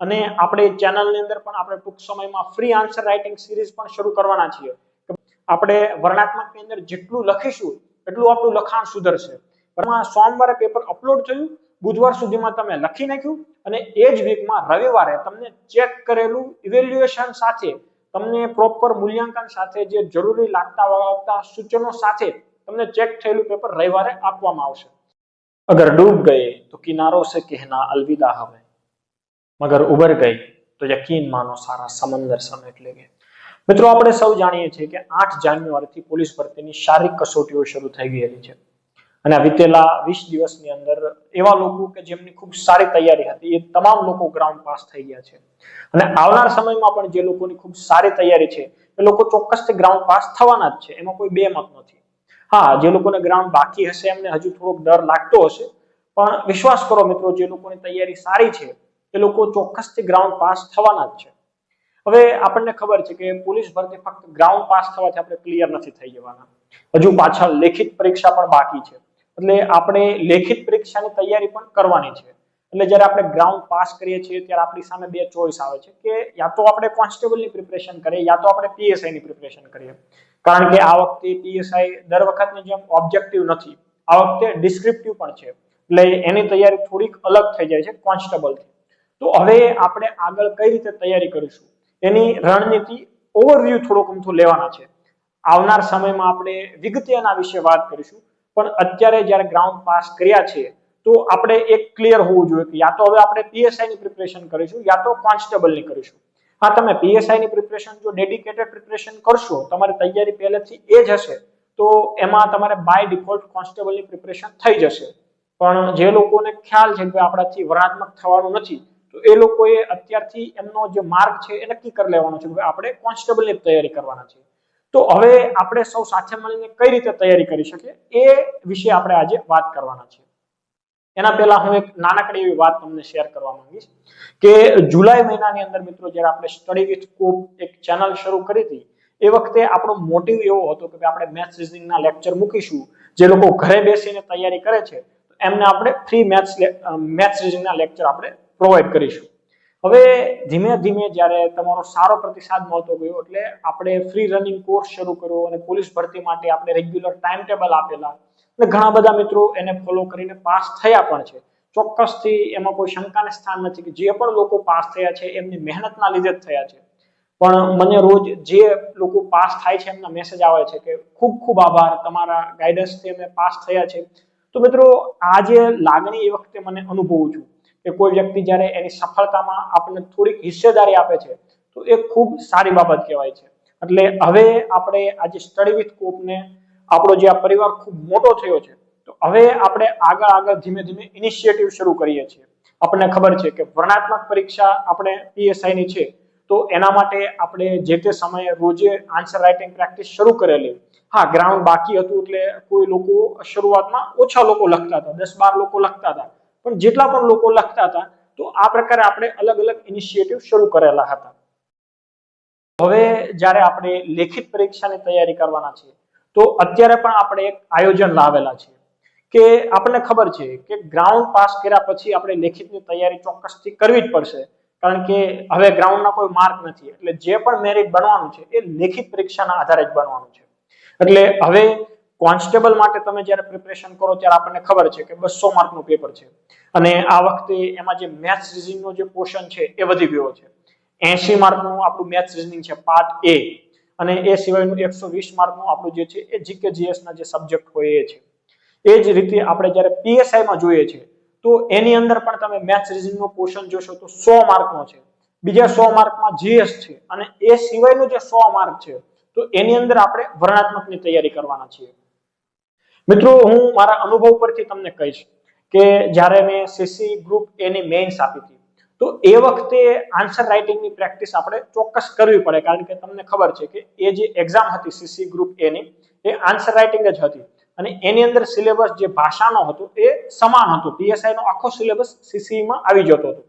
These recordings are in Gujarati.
અને આપણે ચેનલની અંદર પણ આપણે ટૂંક સમયમાં ફ્રી આન્સર રાઇટિંગ સિરીઝ પણ શરૂ કરવાના છીએ. આપણે વર્ણાત્મકની અંદર જેટલું લખીશું, એટલું આપણું લખાણ સુધરશે. સોમવારે પેપર અપલોડ થયું, બુધવાર સુધીમાં તમે લખી નાખ્યું અને એ જ વીકમાં રવિવારે તમને ચેક કરેલું ઇવેલ્યુએશન સાથે, તમને પ્રોપર મૂલ્યાંકન સાથે જે જરૂરી લાગતા વળગતા સૂચનો સાથે તમને ચેક થયેલું પેપર રવિવારે આપવામાં આવશે. અગર ડૂબ ગયે તો કિનારો સે કહેના અલવિદા હવે. મગર ઉભર ગઈ, તો યકીન માનો સારા સમંદર સમેટ કે મિત્રો, આપણે સૌ જાણીએ છીએ કે આઠ જાન્યુઆરીથી પોલીસ ભરતીની શારીરિક કસોટીઓ શરૂ થઈ ગયેલી છે. અને વિતેલા વીસ દિવસની અંદર એવા લોકો કે જેમની ખૂબ સારી તૈયારી હતી, એ તમામ લોકો ગ્રાઉન્ડ પાસ થઈ ગયા છે. અને આવનાર સમયમાં પણ જે લોકોની ખૂબ સારી તૈયારી છે, એ લોકો ચોક્કસથી ગ્રાઉન્ડ પાસ થવાના જ છે, એમાં કોઈ બે મત નથી. હા, જે લોકોને ગ્રાઉન્ડ બાકી હશે એમને હજુ થોડોક ડર લાગતો હશે, પણ વિશ્વાસ કરો મિત્રો, જે લોકોની તૈયારી સારી છે એ લોકો ચોક્કસથી ગ્રાઉન્ડ પાસ થવાના જ છે. હવે આપણને ખબર છે કે પોલીસ ભરતી ફક્ત ગ્રાઉન્ડ પાસ થવાથી આપણે ક્લિયર નથી થઈ જવાના. હજુ પાછળ લેખિત પરીક્ષા પણ બાકી છે. એટલે આપણે લેખિત પરીક્ષાની તૈયારી પણ કરવાની છે. એટલે જ્યારે આપણે ગ્રાઉન્ડ પાસ કરીએ છીએ ત્યારે આપણી સામે બે ચોઇસ આવે છે કે યા તો આપણે કોન્સ્ટેબલની પ્રિપરેશન કરીએ, યા તો આપણે પીએસઆઈ ની પ્રિપરેશન કરીએ. કારણ કે આ વખતે પીએસઆઈ દર વખતની જેમ ઓબ્જેક્ટિવ નથી. આ વખતે ડિસ્ક્રિપ્ટિવ પણ છે. એટલે એની તૈયારી થોડીક અલગ થઈ જાય છે કોન્સ્ટેબલથી તો હવે આપણે આગળ કઈ રીતે તૈયારી કરીશું? એની રણનીતિ ઓવરવ્યૂ થોડોક અમથું લેવાના છે. આવનાર સમયમાં આપણે વિગતે એના વિશે વાત કરીશું. પણ અત્યારે જ્યારે ગ્રાઉન્ડ પાસ કર્યા છે, તો આપણે એક ક્લિયર હોવું જોઈએ કે યા તો હવે આપણે પીએસઆઈ ની પ્રિપરેશન કરીશું, યા તો કોન્સ્ટેબલની કરીશું. હા, તમે પીએસઆઈ ની પ્રિપરેશન જો ડેડિકેટેડ પ્રિપરેશન કરશો, તમારી તૈયારી પહેલેથી એ જ હશે, તો એમાં તમારે બાય ડિફોલ્ટ કોન્સ્ટેબલની પ્રિપરેશન થઈ જશે. પણ જે લોકોને ખ્યાલ છે કે આપણાથી વર્ણાત્મક થવાનું નથી તો એ લોકોએ અત્યારથી એમનો જે માર્ગ છે એ નક્કી કરી લેવાનો છે આપણે કોન્સ્ટેબલની તૈયારી કરવાના છે. તો હવે આપણે સૌ સાથે મળીને કઈ રીતે તૈયારી કરી શકીએ એ વિશે આપણે આજે વાત કરવાના છે. એના પહેલા હું એક નાનકડી એવી વાત તમને શેર કરવા માંગીશ કે જુલાઈ મહિનાની અંદર મિત્રો જ્યારે આપણે સ્ટડી વિથ કોપ એક ચેનલ શરૂ કરી હતી, એ વખતે આપણો મોટિવ એવો હતો કે આપણે મેથ્સ રીઝનિંગના લેક્ચર મૂકીશું, જે લોકો ઘરે બેસીને તૈયારી કરે છે એમને આપણે ફ્રી મેથ્સ મેથ્સ રીઝનિંગના લેક્ચર આપણે પ્રોવાઈડ કરીશું. હવે ધીમે ધીમે જ્યારે તમારો સારો પ્રતિસાદ મળતો ગયો એટલે આપણે ફ્રી રનિંગ કોર્સ શરૂ કર્યો અને પોલીસ ભરતી માટે આપણે રેગ્યુલર ટાઈમ ટેબલ આપેલા. અને ઘણા બધા મિત્રો એને ફોલો કરીને પાસ થયા પણ છે. ચોક્કસથી એમાં કોઈ શંકાને સ્થાન નથી કે જે પણ લોકો પાસ થયા છે એમની મહેનતના લીધે જ થયા છે. પણ મને રોજ જે લોકો પાસ થાય છે એમના મેસેજ આવે છે કે ખૂબ ખૂબ આભાર, તમારા ગાઈડન્સથી અમે પાસ થયા છે. તો મિત્રો, આ જે લાગણી એ વખતે મને અનુભવું છું. કે કોઈ વ્યક્તિ જ્યારે એની સફળતામાં આપણને થોડીક હિસ્સેદારી આપે છે, તો એ ખૂબ સારી બાબત કહેવાય છે. એટલે હવે આપણે આજે સ્ટડી વિથ કોપને આપણો જે આ પરિવાર ખૂબ મોટો થયો છે, તો હવે આપણે આગળ આગળ ધીમે ધીમે ઇનિશિયેટિવ શરૂ કરીએ છીએ. આપણને ખબર છે કે વર્ણાત્મક પરીક્ષા આપણે પીએસઆઈ ની છે, તો એના માટે આપણે જે તે સમયે રોજે આન્સર રાઇટિંગ પ્રેક્ટિસ શરૂ કરેલી. હા ગ્રાઉન્ડ બાકી હતું એટલે કોઈ લોકો શરૂઆતમાં ઓછા લોકો લખતા હતા, દસ બાર લોકો લખતા હતા. પણ જેટલા પણ લોકો લખતા હતા, તો આ પ્રકારે આપણે અલગ અલગ ઇનિશિયેટિવ શરૂ કરેલા હતા. હવે જ્યારે આપણે લેખિત પરીક્ષાની તૈયારી કરવાના છે તો અત્યારે પણ આપણે એક આયોજન લાવેલા છે કે આપણને ખબર છે કે ગ્રાઉન્ડ પાસ કર્યા પછી આપણે લેખિતની તૈયારી ચોક્કસથી કરવી જ પડશે. કારણ કે હવે ગ્રાઉન્ડના કોઈ માર્ક નથી. એટલે જે પણ મેરિટ બનવાનું છે, એ લેખિત પરીક્ષાના આધારે જ બનવાનું છે. એટલે હવે કોન્સ્ટેબલ માટે તમે જ્યારે પ્રિપરેશન કરો ત્યારે આપણને ખબર છે કે બસો માર્કનું પેપર છે. અને આ વખતે એમાં જે મેથ્સ રિઝનિંગનો જે પોર્શન છે એ વધી ગયો છે. એસી માર્કનું આપણું મેથ્સ રિઝનિંગ છે પાર્ટ એ અને એ સિવાયનું એકસો વીસ માર્કનું આપણું જે છે એ જીકે જીએસના જે સબ્જેક્ટ હોય એ છે. એ જ રીતે આપણે જ્યારે પીએસઆઈમાં જોઈએ છે, તો એની અંદર પણ તમે મેથ્સ રિઝનિંગનો પોર્શન જોશો તો સો માર્કનો છે. બીજા સો માર્કમાં જીએસ છે અને એ સિવાયનું જે સો માર્ક છે, તો એની અંદર આપણે વર્ણાત્મકની તૈયારી કરવાના છીએ. મિત્રો, હું મારા અનુભવ પરથી તમને કહીશ કે જ્યારે મેં સીસી ગ્રુપ એની મેઇન્સ આપી હતી, તો એ વખતે આન્સર રાઇટિંગની પ્રેક્ટિસ આપણે ચોક્કસ કરવી પડે. કારણ કે તમને ખબર છે કે એ જે એક્ઝામ હતી સીસી ગ્રુપ એની એ આન્સર રાઇટિંગ જ હતી. અને એની અંદર સિલેબસ જે ભાષાનો હતો, એ સમાન હતો. પીએસઆઈનો આખો સિલેબસ સીસીમાં આવી જતો હતો.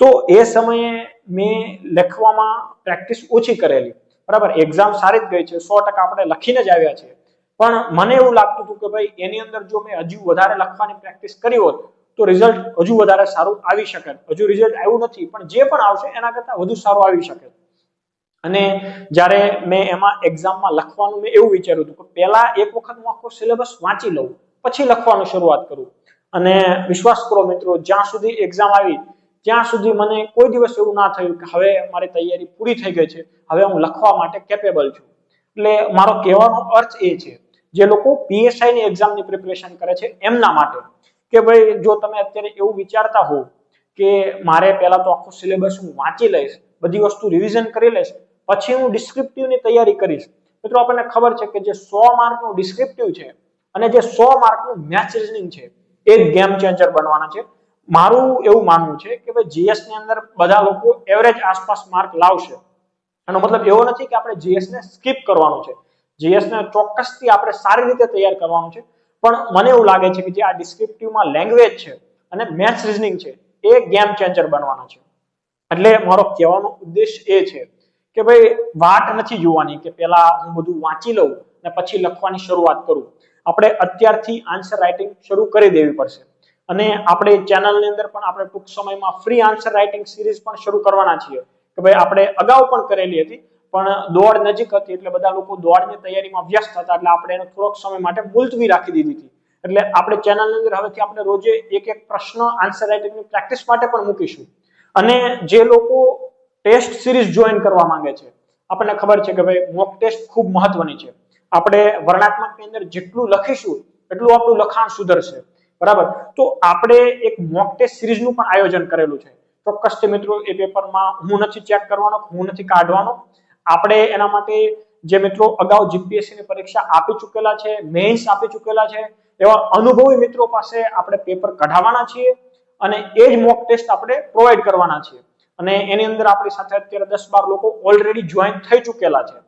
તો એ સમયે મેં લખવામાં પ્રેક્ટિસ ઓછી કરેલી. બરાબર? એક્ઝામ સારી જ ગઈ છે. સો ટકા આપણે લખીને જ આવ્યા છે પણ મને એવું લાગતું હતું કે ભાઈ એની અંદર જો મેં હજુ વધારે લખવાની પ્રેક્ટિસ કરી હોત, તો રિઝલ્ટ હજુ વધારે સારું આવી શકે. હજુ રિઝલ્ટ આવ્યું નથી, પણ જે પણ આવશે એના કરતાં વધુ સારું આવી શકે. અને જ્યારે મેં એમાં એક્ઝામમાં લખવાનું મેં એવું વિચાર્યું હતું કે પહેલા એક વખત હું આખો સિલેબસ વાંચી લઉં, પછી લખવાનું શરૂઆત કરું. અને વિશ્વાસ કરો મિત્રો, જ્યાં સુધી એક્ઝામ આવી, ત્યાં સુધી મને કોઈ દિવસ એવું ના થયું કે હવે મારી તૈયારી પૂરી થઈ ગઈ છે, હવે હું લખવા માટે કેપેબલ છું. એટલે મારો કહેવાનો અર્થ એ છે જે લોકો પીએસઆઈ ની એક્ઝામની પ્રિપરેશન કરે છે એમના માટે. કે ભાઈ, જો તમે અત્યારે એવું વિચારતા હો કે મારે પહેલા તો આખો સિલેબસ હું વાંચી લઈશ, બધી વસ્તુ રિવિઝન કરી લઈશ, પછી હું ડિસ્ક્રિપ્ટિવની તૈયારી કરીશ. મિત્રો, આપણને ખબર છે કે જે સો માર્કનું ડિસ્ક્રિપ્ટિવ છે અને જે સો માર્કનું મેથ્સ રિઝનિંગ છે, એ ગેમ ચેન્જર બનવાના છે. મારું એવું માનવું છે કે ભાઈ જીએસની અંદર બધા લોકો એવરેજ આસપાસ માર્ક લાવશે. એનો મતલબ એવો નથી કે આપણે જીએસ ને સ્કીપ કરવાનું છે. જીએસ ને ચોક્કસથી આપણે સારી રીતે તૈયાર કરવાનું છે. પણ મને એવું લાગે છે કે જે આ ડિસ્ક્રિપ્ટિવમાં લેંગ્વેજ છે અને મેથ્સ રિઝનિંગ છે, એ ગેમ ચેન્જર બનવાના છે. એટલે મારો કહેવાનો ઉદ્દેશ એ છે કે ભાઈ, વાટ નથી જોવાની કે પેલા હું બધું વાંચી લઉં અને પછી લખવાની શરૂઆત કરું. આપણે અત્યારથી આન્સર રાઇટિંગ શરૂ કરી દેવી પડશે. અને આપણે ચેનલની અંદર પણ આપણે ટૂંક સમયમાં ફ્રી આન્સર રાઇટિંગ સિરીઝ પણ શરૂ કરવાના છીએ. કે ભાઈ, આપણે અગાઉ પણ કરેલી હતી પણ દોડ નજીક હતી એટલે બધા લોકો દોડની તૈયારીમાં વ્યસ્ત હતા એટલે આપણે એને થોડોક સમય માટે મુલતવી રાખી દીધી હતી. એટલે આપણે ચેનલની અંદર હવેથી આપણે રોજે એક એક પ્રશ્ન આન્સર રાઇટિંગની પ્રેક્ટિસ માટે પણ મૂકીશું. અને જે લોકો ટેસ્ટ સિરીઝ જોઈન કરવા માંગે છે, આપણને ખબર છે કે ભાઈ મોક ટેસ્ટ ખૂબ મહત્વની છે. આપણે વર્ણાત્મકની અંદર જેટલું લખીશું, એટલું આપણું લખાણ સુધરશે. બરાબર? તો આપણે એક મોક ટેસ્ટ સિરીઝનું પણ આયોજન કરેલું છે. ચોક્કસ મિત્રો, એ પેપરમાં હું નથી ચેક કરવાનો, હું નથી કાઢવાનો. આપણે એના માટે જે મિત્રો અગાઉ જીપીએસસી ની પરીક્ષા આપી ચૂકેલા છે મેઇન્સ આપી ચૂકેલા છે, એવા અનુભવી મિત્રો પાસે આપણે પેપર કઢાવવાના છીએ અને એ જ મોક ટેસ્ટ આપણે પ્રોવાઈડ કરવાના છીએ. અને એની અંદર આપણી સાથે અત્યારે દસ બાર લોકો ઓલરેડી જોઈન થઈ ચૂકેલા છે.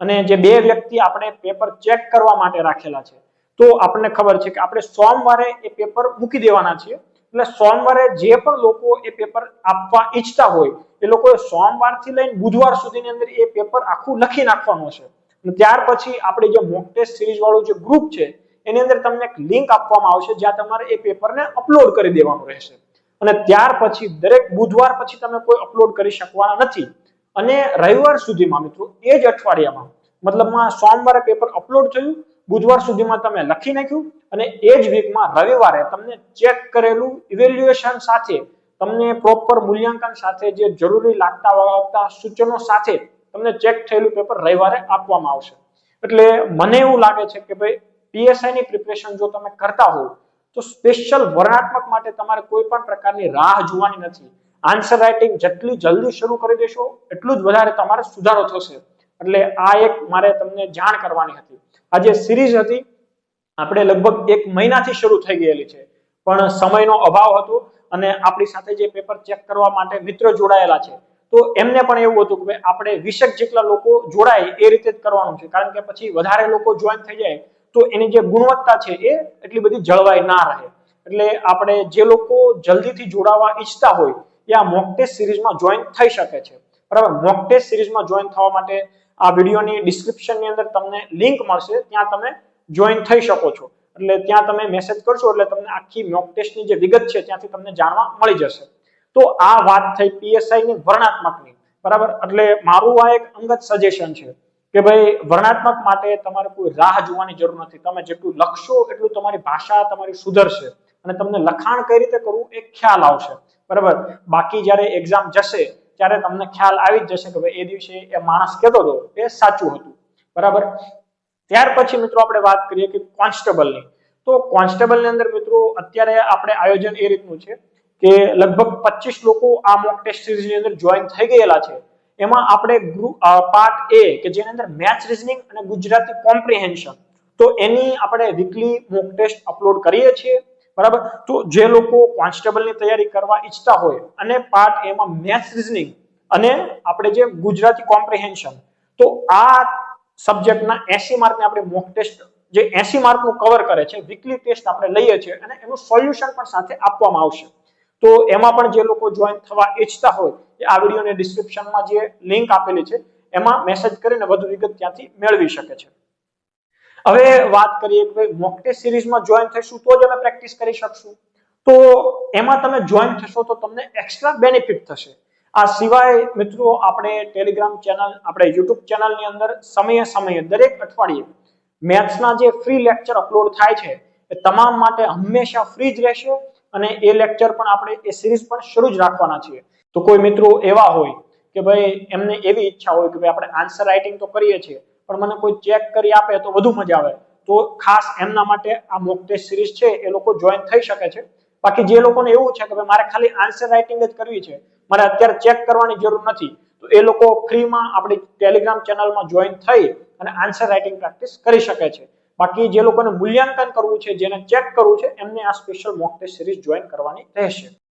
અને જે બે વ્યક્તિ આપણે પેપર ચેક કરવા માટે રાખેલા છે. તો આપણને ખબર છે કે આપણે સોમવારે એ પેપર મૂકી દેવાના છીએ. એટલે સોમવારે જે પણ લોકો એ પેપર આપવા ઈચ્છતા હોય એ લોકોએ સોમવારથી લઈને બુધવાર સુધીની અંદર એ પેપર આખું લખી નાખવાનું છે ત્યાર પછી આપણે જે મોક ટેસ્ટ સિરીઝ વાળું જે ગ્રુપ છે, એની અંદર તમને એક લિંક આપવામાં આવશે, જ્યાં તમારે એ પેપરને અપલોડ કરી દેવાનું રહેશે. અને ત્યાર પછી દરેક બુધવાર પછી તમે કોઈ અપલોડ કરી શકવાના નથી. અને રવિવાર સુધીમાં મિત્રો, એ જ અઠવાડિયામાં, મતલબમાં સોમવારે પેપર અપલોડ થયું, બુધવાર સુધીમાં તમે લખી નાખ્યું, અને એ જ વીકમાં રવિવારે તમને ચેક કરેલું ઇવેલ્યુએશન સાથે તમને પ્રોપર મૂલ્યાંકન સાથે જે જરૂરી લાગતા વળગતા સૂચનો સાથે તમને ચેક થયેલું પેપર રવિવારે આપવામાં આવશે. એટલે મને એવું લાગે છે કે ભાઈ પીએસઆઈ ની પ્રિપરેશન જો તમે કરતા હો તો સ્પેશિયલ વર્ણાત્મક માટે તમારે કોઈ પણ પ્રકારની રાહ જોવાની નથી. આન્સર રાઇટિંગ જેટલી જલ્દી શરૂ કરી દેશો, એટલું જ વધારે તમારે સુધારો થશે. એટલે આ એક મારે તમને જાણ કરવાની હતી. આ જે સિરીઝ હતી, આપણે લગભગ એક મહિનાથી શરૂ થઈ ગયેલી છે. પણ સમયનો અભાવ હતો. અને આપણી સાથે જે પેપર ચેક કરવા માટે મિત્રો જોડાયેલા છે. તો એમને પણ એવું હતું કે આપણે વીસેક જેટલા લોકો જોડાય એ રીતે જ કરવાનું છે. કારણ કે પછી વધારે લોકો જોઈન થઈ જાય તો એની જે ગુણવત્તા છે એ એટલી બધી જળવાઈ ના રહે. એટલે આપણે જે લોકો જલ્દીથી જોડાવા ઈચ્છતા હોય એ આ મોક ટેસ્ટ સિરીઝમાં જોઈન થઈ શકે છે. બરાબર? મોક ટેસ્ટ સિરીઝમાં જોઈન થવા માટે આ વિડીયોની ડિસ્ક્રિપ્શનની અંદર તમને લિંક મળશે. ત્યાં તમે જોઈન થઈ શકો છો. એટલે ત્યાં તમે મેસેજ કરશો એટલે તમને આખી મોક ટેસ્ટની જે વિગત છે ત્યાંથી તમને જાણવા મળી જશે. તો આ વાત થઈ પીએસઆઈ ની વર્ણાત્મકની બરાબર? એટલે મારું આ એક અંગત સજેશન છે કે ભાઈ વર્ણાત્મક માટે તમારે કોઈ રાહ જોવાની જરૂર નથી. તમે જેટલું લખશો એટલું તમારી ભાષા તમારી સુધરશે અને તમને લખાણ કઈ રીતે કરવું એ ખ્યાલ આવશે. બરાબર? બાકી જ્યારે એક્ઝામ જશે ત્યારે તમને ખ્યાલ આવી જ જશે કે ભાઈ એ દિવસે એ માણસ કહેતો હતો. એ સાચું હતું. બરાબર? ત્યાર પછી મિત્રો આપણે વાત કરીએ કે કોન્સ્ટેબલની. તો કોન્સ્ટેબલની અંદર મિત્રો અત્યારે આપણે આયોજન એ રીતનું છે કે લગભગ પચીસ લોકો આ મોક ટેસ્ટ સિરીઝની અંદર જોઈન થઈ ગયેલા છે. એમાં આપણે પાર્ટ એ કે જેની અંદર મેથ્સ રીઝનિંગ અને ગુજરાતી કોમ્પ્રિહેન્શન તો એની આપણે વીકલી મોક ટેસ્ટ અપલોડ કરીએ છીએ, બરાબર? તો જે લોકો કોન્સ્ટેબલની તૈયારી કરવા ઈચ્છતા હોય અને પાર્ટ એમાં મેથ્સ રીઝનિંગ અને આપણે જે ગુજરાતી કોમ્પ્રિહેન્શન તો આ સબ્જેક્ટના એસી માર્કને આપણે મોક ટેસ્ટ જે એસી માર્કનું કવર કરે છે વીકલી ટેસ્ટ આપણે લઈએ છીએ અને એનું સોલ્યુશન પણ સાથે આપવામાં આવશે. તો એમાં પણ જે લોકો જોઈન થવા ઈચ્છતા હોય, એ આ વિડીયોની ડિસ્ક્રિપ્શનમાં જે લિંક આપેલી છે, એમાં મેસેજ કરીને વધુ વિગત ત્યાંથી મેળવી શકે છે. હવે વાત કરીએ કે મોક ટેસ્ટ સિરીઝમાં જોઈન થઈશું તો જ અમે પ્રેક્ટિસ કરી શકશું. તો એમાં તમે જોઈન થશો તો તમને એક્સ્ટ્રા બેનિફિટ થશે. આ સિવાય મિત્રો આપણે ટેલિગ્રામ ચેનલ આપણે યુટ્યુબ ચેનલની અંદર સમયે સમયે દરેક અઠવાડિયે મેથ્સના જે ફ્રી લેક્ચર અપલોડ થાય છે, એ તમામ માટે હંમેશા ફ્રી જ રહેશે અને એ લેક્ચર પણ આપણે એ સિરીઝ પણ શરૂ જ રાખવાના છીએ. તો કોઈ મિત્રો એવા હોય કે ભાઈ એમને એવી ઈચ્છા હોય કે ભાઈ આપણે આન્સર રાઇટિંગ તો કરીએ છીએ, પણ મને કોઈ ચેક કરી આપે તો વધુ મજા આવે. તો ખાસ એમના માટે આ મોક ટેસ્ટ સિરીઝ છે, એ લોકો જોઈન થઈ શકે છે. બાકી જે લોકોને એવું છે કે ભાઈ મારે ખાલી આન્સર રાઇટિંગ જ કરવી છે મારે અત્યારે ચેક કરવાની જરૂર નથી. તો એ લોકો ફ્રીમાં આપણી ટેલિગ્રામ ચેનલમાં જોઈન થઈ અને આન્સર રાઇટિંગ પ્રેક્ટિસ કરી શકે છે. બાકી જે લોકોને મૂલ્યાંકન કરવું છે, જેને ચેક કરવું છે, એમને આ special mock test series join કરવાની રહેશે.